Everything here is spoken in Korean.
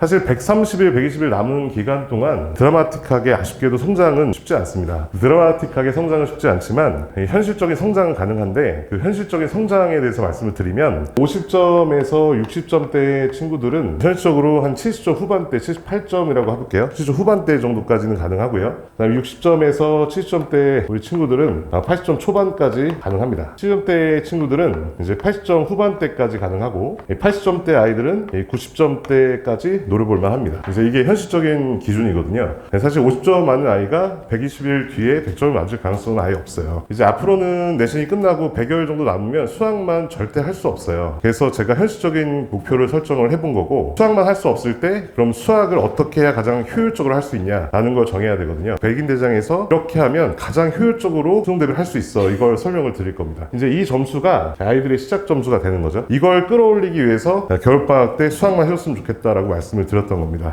사실 130일, 120일 남은 기간 동안 드라마틱하게 아쉽게도 성장은 쉽지 않습니다. 드라마틱하게 성장은 쉽지 않지만 이 현실적인 성장은 가능한데 그 현실적인 성장에 대해서 말씀을 드리면 50점에서 60점대 친구들은 현실적으로 한 70점 후반대, 78점이라고 해볼게요. 70점 후반대 정도까지는 가능하고요. 그다음에 60점에서 70점대 우리 친구들은 80점 초반까지 가능합니다. 70대 친구들은 이제 80점 후반대까지 가능하고 80점대 아이들은 90점대까지 노려볼만 합니다. 그래서 이게 현실적인 기준이거든요. 사실 50점 맞는 아이가 120일 뒤에 100점을 맞을 가능성은 아예 없어요. 이제 앞으로는 내신이 끝나고 100여일 정도 남으면 수학만 절대 할 수 없어요. 그래서 제가 현실적인 목표를 설정을 해본 거고 수학만 할 수 없을 때 그럼 수학을 어떻게 해야 가장 효율적으로 할 수 있냐라는 걸 정해야 되거든요. 백인 대장에서 이렇게 하면 가장 효율적으로 수능 대비를 할 수 있어. 이걸 설명을 드릴 겁니다. 이제 이 점수가 아이들의 시작 점수가 되는 거죠. 이걸 끌어올리기 위해서 겨울방학 때 수학만 해줬으면 좋겠다라고 말씀을 드렸던 겁니다.